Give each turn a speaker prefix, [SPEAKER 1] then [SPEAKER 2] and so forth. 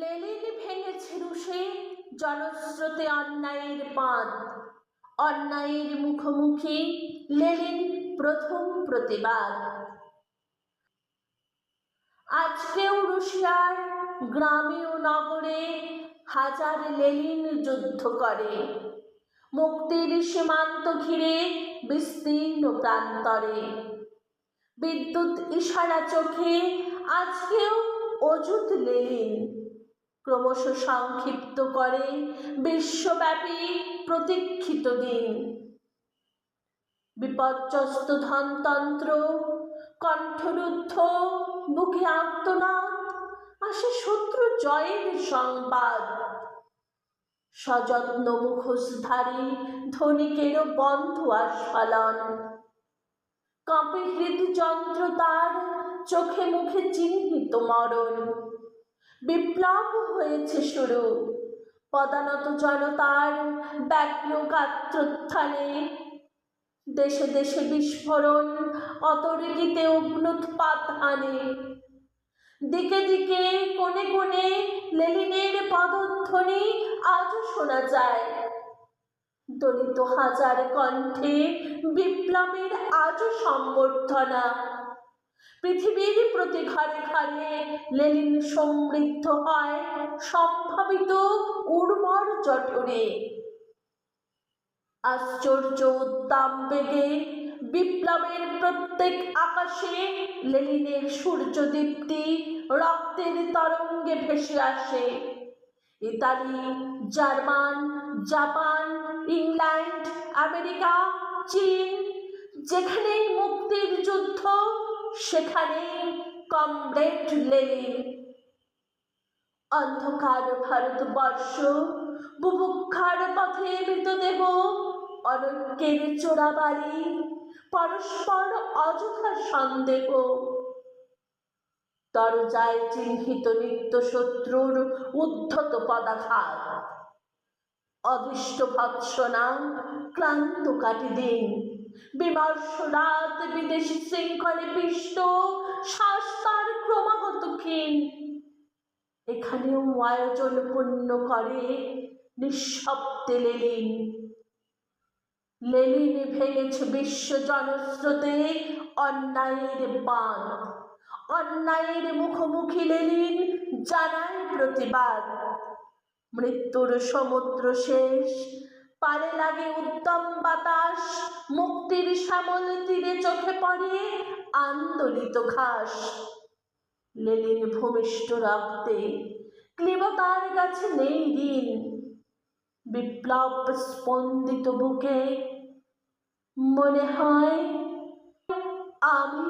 [SPEAKER 1] লেলিন ভেঙেছে রুশে, জনস্রোতে অন্যায়ের পাঁদ অন্যায়ের মুখোমুখি লেলিন প্রথম প্রতিবাদ। আজকেও রুশিয়ার গ্রামে ও নগরে হাজার লেলিন যুদ্ধ করে। মুক্তির সীমান্ত ঘিরে বিস্তীর্ণ প্রান্তরে। বিদ্যুৎ ইশারা চোখে আজকেও অযুত লেলিন। ক্রমশ সংক্ষিপ্ত করে বিশ্বব্যাপী প্রতীক্ষিত দিন। বিপর্যস্ত ধনতন্ত্র, কণ্ঠরুদ্ধ, বুকে আত্মনাদ আসে শত্রু জয়ের সংবাদ। সযত্ন মুখোশধারী ধনিকেরও বন্ধ আস্ফালন। কাঁপে হৃদযন্ত্র তার চোখে মুখে চিহ্নিত মরণ। বিপ্লব হয়েছে শুরু। পদানত জনতার ব্যগ্র গাত্রোত্থানে দেশে দেশে বিস্ফোরণ, অতর্কিতে অগ্নুৎপাত আনে। দিকে দিকে, কোণে কোণে লেলিনের পদধ্বনি আজও শোনা যায়। দলিত হাজার কণ্ঠে বিপ্লবের আজও সম্বর্ধনা। পৃথিবীর প্রতি ঘরে ঘরে লেলিন সমৃদ্ধ হয়, সম্ভাবিত উর্বর জঠরে আশ্চর্য উদ্দাম বেগে বিপ্লবের প্রত্যেক আকাশে লেলিনের সূর্যদীপ্তি রক্তের তরঙ্গে ভেসে আসে। Italy, German, Japan, England, America, চীন, যেখানেই মুক্তির যুদ্ধ সেখানেই কমরেড লেনিন। অন্ধকার ভারতবর্ষ, বুভুক্ষার পথে মৃতদেহ, অনৈক্যের চোরাবাড়ি পরস্পর অযথা সন্দেহ। দরজায় চিহ্নিত নিত্য শত্রুর উদ্ধত পদাঘাত। অদৃষ্ট ভৎসনা ক্লান্ত কাটি দিন বিমর্ষ বিদেশি শৃঙ্খলে পিষ্ট শাস্তার ক্রমাগত ক্ষীণ। এখানেও আয়োজন পূর্ণ করে নিঃশব্দে লেলিন। লেলিন ভেঙেছে বিশ্ব জনস্রোতে অন্যায়ের বাঁধ। অন্যায়ের মুখোমুখি লেলিন জানায় প্রতিবাদ। মৃত্যুর সমুদ্র শেষ পালে লাগে উত্তম বাতাস। মুক্তির শ্যামল তীরে চোখে পড়ে আন্দোলিত ঘাস। লেলিন ভূমিষ্ঠ রক্তে ক্লিবতার কাছে নেই ঋণ। বিপ্লব স্পন্দিত বুকে মনে হয় আমি